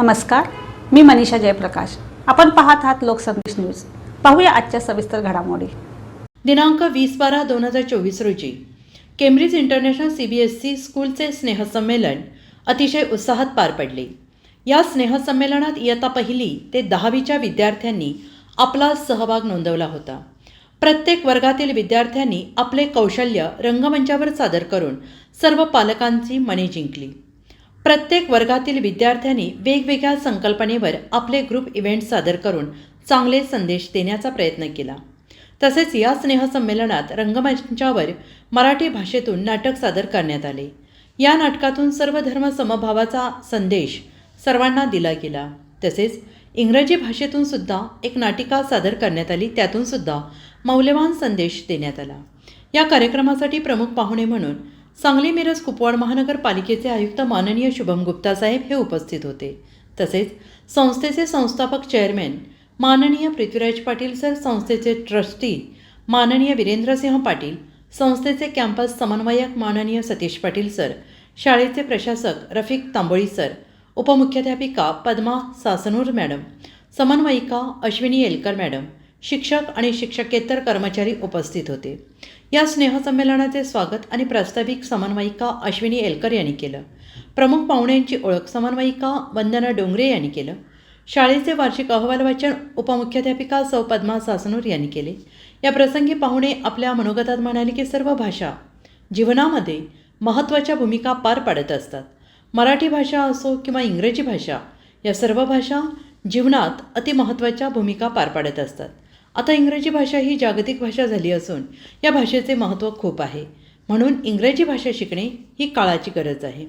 नमस्कार मी मनीषा जयप्रकाश. आपण पाहत आहात लोकसंदेश न्यूज. पाहूया आजच्या सविस्तर घडामोडी. दिनांक वीस बारा दोन हजार चोवीस रोजी Cambridge international C B S C स्कूलचे स्नेहसंमेलन अतिशय उत्साहात पार पडले. या स्नेहसंमेलनात इयत्ता पहिली ते दहावीच्या विद्यार्थ्यांनी आपला सहभाग नोंदवला होता. प्रत्येक वर्गातील विद्यार्थ्यांनी आपले कौशल्य रंगमंचावर सादर करून सर्व पालकांची मने जिंकली. प्रत्येक वर्गातील विद्यार्थ्यांनी वेगवेगळ्या संकल्पनेवर आपले ग्रुप इव्हेंट सादर करून चांगले संदेश देण्याचा प्रयत्न केला. तसेच या स्नेहसंमेलनात रंगमंचावर मराठी भाषेतून नाटक सादर करण्यात आले. या नाटकातून सर्व धर्म समभावाचा संदेश सर्वांना दिला गेला. तसेच इंग्रजी भाषेतून सुद्धा एक नाटिका सादर करण्यात आली. त्यातून सुद्धा मौल्यवान संदेश देण्यात आला. या कार्यक्रमासाठी प्रमुख पाहुणे म्हणून सांगली मिरज कुपवाड महानगरपालिकेचे आयुक्त माननीय शुभम गुप्ता साहेब हे उपस्थित होते. तसेच संस्थेचे संस्थापक चेअरमॅन माननीय पृथ्वीराज पाटील सर संस्थेचे ट्रस्टी माननीय वीरेंद्रसिंह पाटील संस्थेचे कॅम्पस समन्वयक माननीय सतीश पाटील सर शाळेचे प्रशासक रफिक तांबोळी सर उपमुख्याध्यापिका पद्मा सासनूर मॅडम समन्वयिका अश्विनी येलकर मॅडम शिक्षक आणि शिक्षकेतर कर्मचारी उपस्थित होते. या स्नेहसंमेलनाचे स्वागत आणि प्रास्ताविक समन्वयिका अश्विनी एलकर यांनी केलं. प्रमुख पाहुण्यांची ओळख समन्वयिका वंदना डोंगरे यांनी केलं. शाळेचे वार्षिक अहवाल वाचन उपमुख्याध्यापिका सौ पद्मा सासनूर यांनी केले. या प्रसंगी पाहुणे आपल्या मनोगतात म्हणाले की सर्व भाषा जीवनामध्ये महत्त्वाच्या भूमिका पार पाडत असतात. मराठी भाषा असो किंवा इंग्रजी भाषा या सर्व भाषा जीवनात अतिमहत्त्वाच्या भूमिका पार पाडत असतात. आता इंग्रजी भाषा ही जागतिक भाषा झाली असून या भाषेचे महत्त्व खूप आहे. म्हणून इंग्रजी भाषा शिकणे ही काळाची गरज आहे.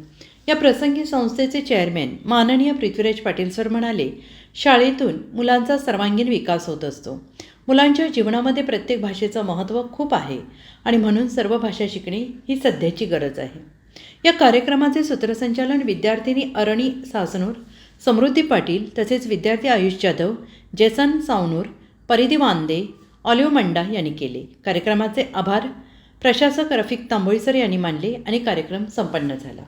या प्रसंगी संस्थेचे चेअरमॅन माननीय पृथ्वीराज पाटील सर म्हणाले शाळेतून मुलांचा सर्वांगीण विकास होत असतो. मुलांच्या जीवनामध्ये प्रत्येक भाषेचं महत्त्व खूप आहे आणि म्हणून सर्व भाषा शिकणे ही सध्याची गरज आहे. या कार्यक्रमाचे सूत्रसंचालन विद्यार्थिनी अरणी सासनूर समृद्धी पाटील तसेच विद्यार्थी आयुष जाधव जेसन सावनूर परिधी वांदे ऑलिव्ह मंडा यांनी केले. कार्यक्रमाचे आभार. प्रशासक रफिक तांबोळीसर यांनी मानले आणि कार्यक्रम संपन्न झाला.